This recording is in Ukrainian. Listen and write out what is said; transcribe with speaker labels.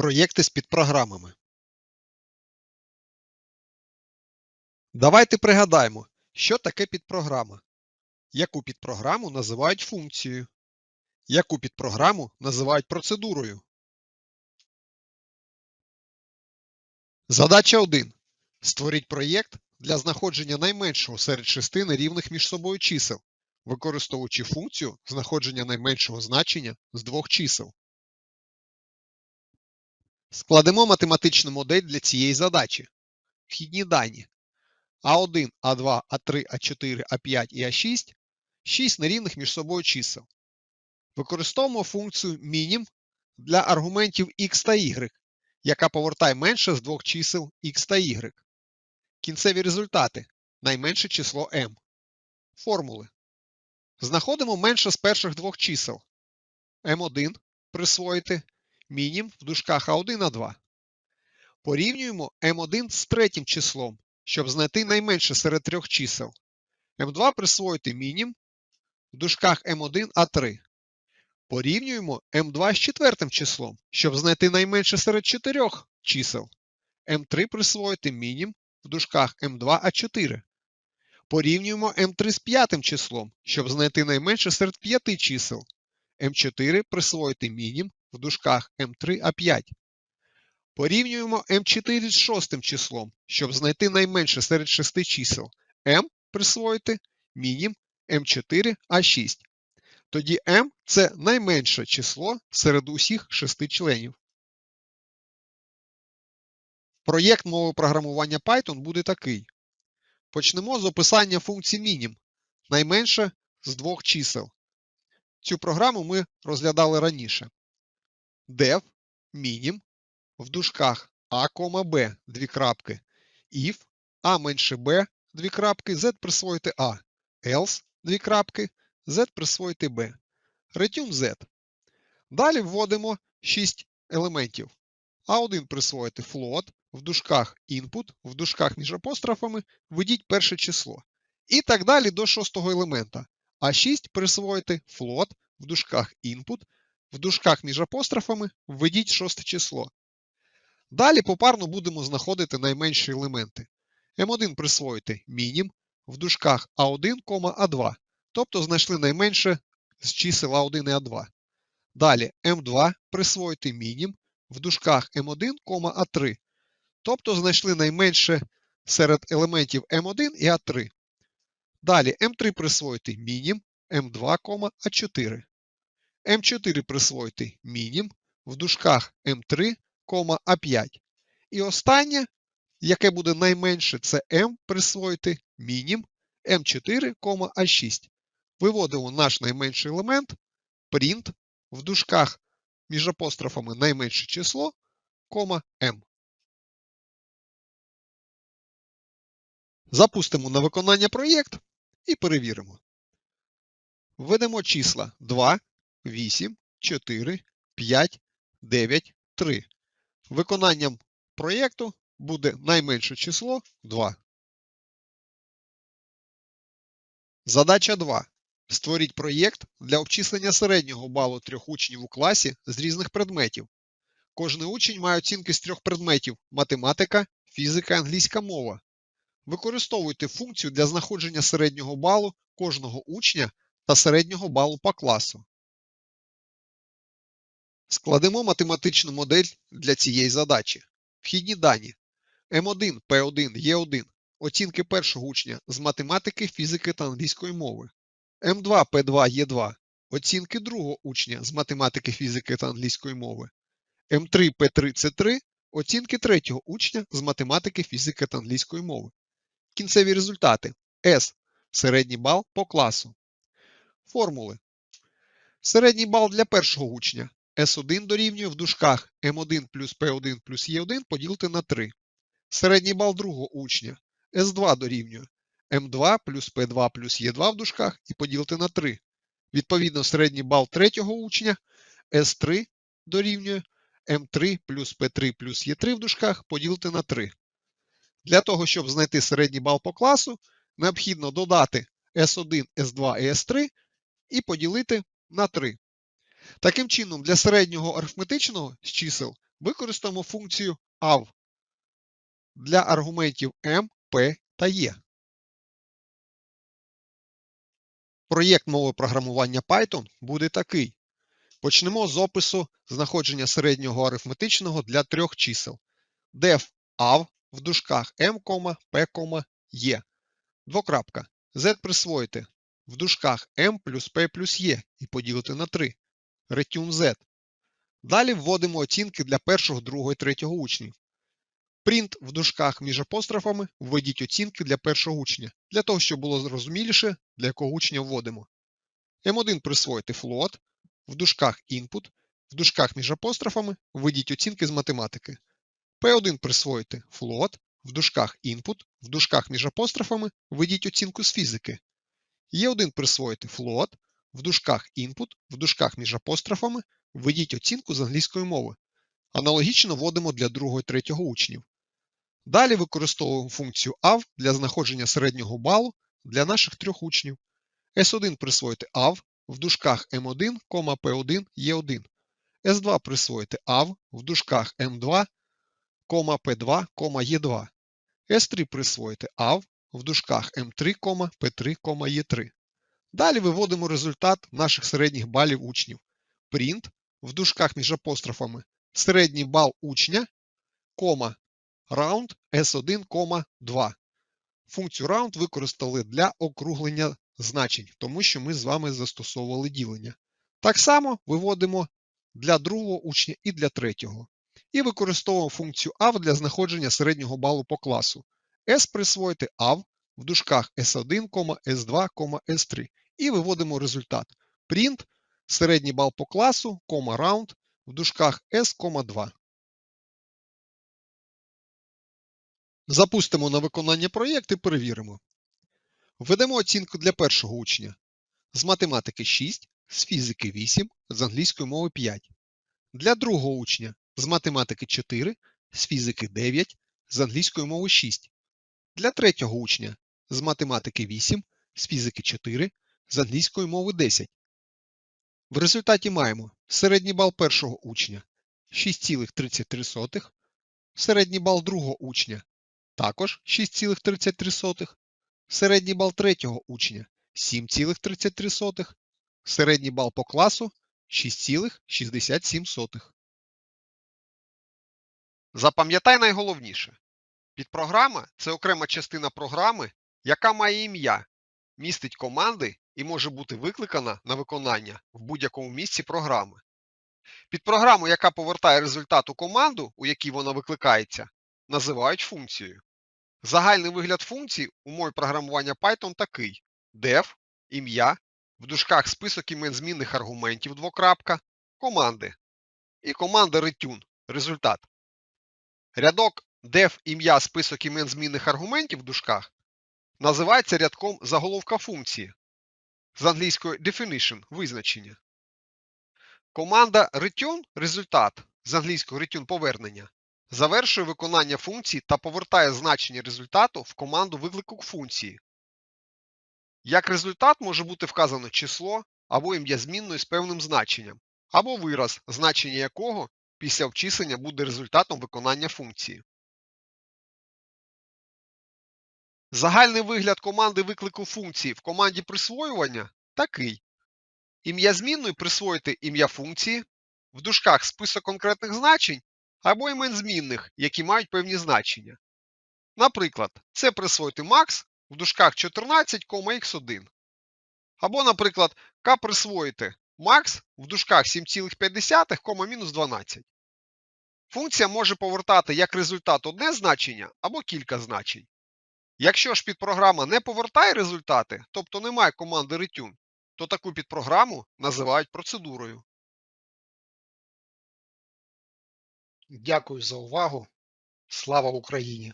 Speaker 1: Проєкти з підпрограмами. Давайте пригадаємо, що таке підпрограма. Яку підпрограму називають функцією. Яку підпрограму називають процедурою. Задача 1. Створіть проєкт для знаходження найменшого серед шести нерівних між собою чисел, використовуючи функцію знаходження найменшого значення з двох чисел. Складемо математичну модель для цієї задачі. Вхідні дані А1, А2, А3, А4, А5 і А6 – 6 нерівних між собою чисел. Використовуємо функцію minim для аргументів x та y, яка повертає менше з двох чисел x та y. Кінцеві результати найменше число m. Формули. Знаходимо менше з перших двох чисел. m1 присвоїти мінім в дужках А1 А2. Порівнюємо m1 з третім числом, щоб знайти найменше серед трьох чисел. m2 присвоїти мінім в дужках m1 А3. Порівнюємо m2 з четвертим числом, щоб знайти найменше серед чотирьох чисел. m3 присвоїти мінім в дужках m2 А4. Порівнюємо m3 з п'ятим числом, щоб знайти найменше серед п'яти чисел. m4 присвоїти мінім в дужках m3 А5. Порівнюємо m4 з шостим числом, щоб знайти найменше серед шести чисел. m присвоїти мінім m4 А6. Тоді m – це найменше число серед усіх шести членів. Проєкт мови програмування Python буде такий. Почнемо з описання функції minim, найменше з двох чисел. Цю програму ми розглядали раніше. Def minim в дужках a, b, дві крапки, if a менше b, дві крапки, z присвоїти a, else, дві крапки, z присвоїти b. Return z. Далі вводимо 6 елементів. А1 присвоїти float, в дужках input, в дужках між апострофами введіть перше число. І так далі до шостого елемента. А6 присвоїти float, в дужках input, в дужках між апострофами введіть шосте число. Далі попарно будемо знаходити найменші елементи. М1 присвоїти мінім, в дужках А1, А2, тобто знайшли найменше з чисел А1 і А2. Далі М2 присвоїти мінім, в дужках М1, А3, тобто знайшли найменше серед елементів М1 і А3. Далі М3 присвоїти мінім, М2, А4. М4 присвоїти мінім, в дужках М3, А5. І останнє, яке буде найменше, це М присвоїти мінім М4, А6. Виводимо наш найменший елемент, print, в дужках між апострофами найменше число, кома m. Запустимо на виконання проєкт і перевіримо. Введемо числа 2, 8, 4, 5, 9, 3. Виконанням проєкту буде найменше число 2. Задача 2. Створіть проєкт для обчислення середнього балу трьох учнів у класі з різних предметів. Кожний учень має оцінки з трьох предметів математика, фізика, англійська мова. Використовуйте функцію для знаходження середнього балу кожного учня та середнього балу по класу. Складемо математичну модель для цієї задачі. Вхідні дані М1, П1, Е1 оцінки першого учня з математики, фізики та англійської мови. М2, П2, Е2 оцінки другого учня з математики, фізики та англійської мови. М3, П3, С3 оцінки третього учня з математики, фізики та англійської мови. Кінцеві результати С. Середній бал по класу. Формули. Середній бал для першого учня С1 дорівнює в дужках М1 плюс П1 плюс Е1 поділити на 3. Середній бал другого учня С2 дорівнює М2 плюс П2 плюс Е2 в дужках і поділити на 3. Відповідно, середній бал третього учня С3 дорівнює М3 плюс П3 плюс Е3 в дужках поділити на 3. Для того, щоб знайти середній бал по класу, необхідно додати S1, S2 і S3 і поділити на 3. Таким чином, для середнього арифметичного з чисел використаємо функцію AV для аргументів m, p та e. Проєкт мови програмування Python буде такий. Почнемо з опису знаходження середнього арифметичного для трьох чисел. def av в дужках m, p, e. Двокрапка. z присвоїти в дужках m плюс p плюс e і поділити на 3. Return z. Далі вводимо оцінки для першого, другого і третього учнів. Print в дужках між апострофами введіть оцінки для першого учня, для того, щоб було зрозуміліше, для якого учня вводимо. M1 присвоїти float, в дужках input, в дужках між апострофами введіть оцінки з математики. P1 присвоїти float, в дужках input, в дужках між апострофами введіть оцінку з фізики. E1 присвоїти float, в дужках input, в дужках між апострофами введіть оцінку з англійської мови. Аналогічно вводимо для другого і третього учнів. Далі використовуємо функцію AV для знаходження середнього балу для наших трьох учнів. S1 присвоїти AV в дужках M1, P1, E1. S2 присвоїти AV в дужках M2, P2, E2. S3 присвоїти AV в дужках M3, P3, E3. Далі виводимо результат наших середніх балів учнів. Print в дужках між апострофами середній бал учня, кома, round S1, 2. Функцію round використали для округлення значень, тому що ми з вами застосовували ділення. Так само виводимо для другого учня і для третього. І використовуємо функцію AV для знаходження середнього балу по класу. S присвоїти AV в дужках S1, S2, S3. І виводимо результат. Print, середній бал по класу, round в дужках S, 2. Запустимо на виконання проєкт і перевіримо. Введемо оцінку для першого учня. З математики 6, з фізики 8, з англійської мови 5. Для другого учня з математики 4, з фізики 9, з англійської мови 6. Для третього учня з математики 8, з фізики 4, з англійської мови 10. В результаті маємо середній бал першого учня 6,33, середній бал другого учня також 6,33, середній бал третього учня 7,33, середній бал по класу 6,67. Запам'ятай найголовніше. Підпрограма це окрема частина програми, яка має ім'я, містить команди і може бути викликана на виконання в будь-якому місці програми. Підпрограму, яка повертає результат у команду, у якій вона викликається, називають функцією. Загальний вигляд функцій у мові програмування Python такий: def, ім'я, в дужках список імен змінних аргументів двокрапка, команди і команда return результат. Рядок def ім'я список імен змінних аргументів в дужках називається рядком заголовка функції з англійської definition визначення. Команда return результат з англійського return повернення завершує виконання функції та повертає значення результату в команду виклику функції. Як результат може бути вказано число або ім'я змінної з певним значенням, або вираз, значення якого після обчислення буде результатом виконання функції. Загальний вигляд команди виклику функції в команді присвоювання такий. Ім'я змінної присвоїти ім'я функції, в дужках список конкретних значень або імен змінних, які мають певні значення. Наприклад, це присвоїти max в дужках 14,x1. Або, наприклад, k присвоїти max в дужках 7,5, 12. Функція може повертати як результат одне значення або кілька значень. Якщо ж підпрограма не повертає результати, тобто немає команди return, то таку підпрограму називають процедурою.
Speaker 2: Дякую за увагу. Слава Україні!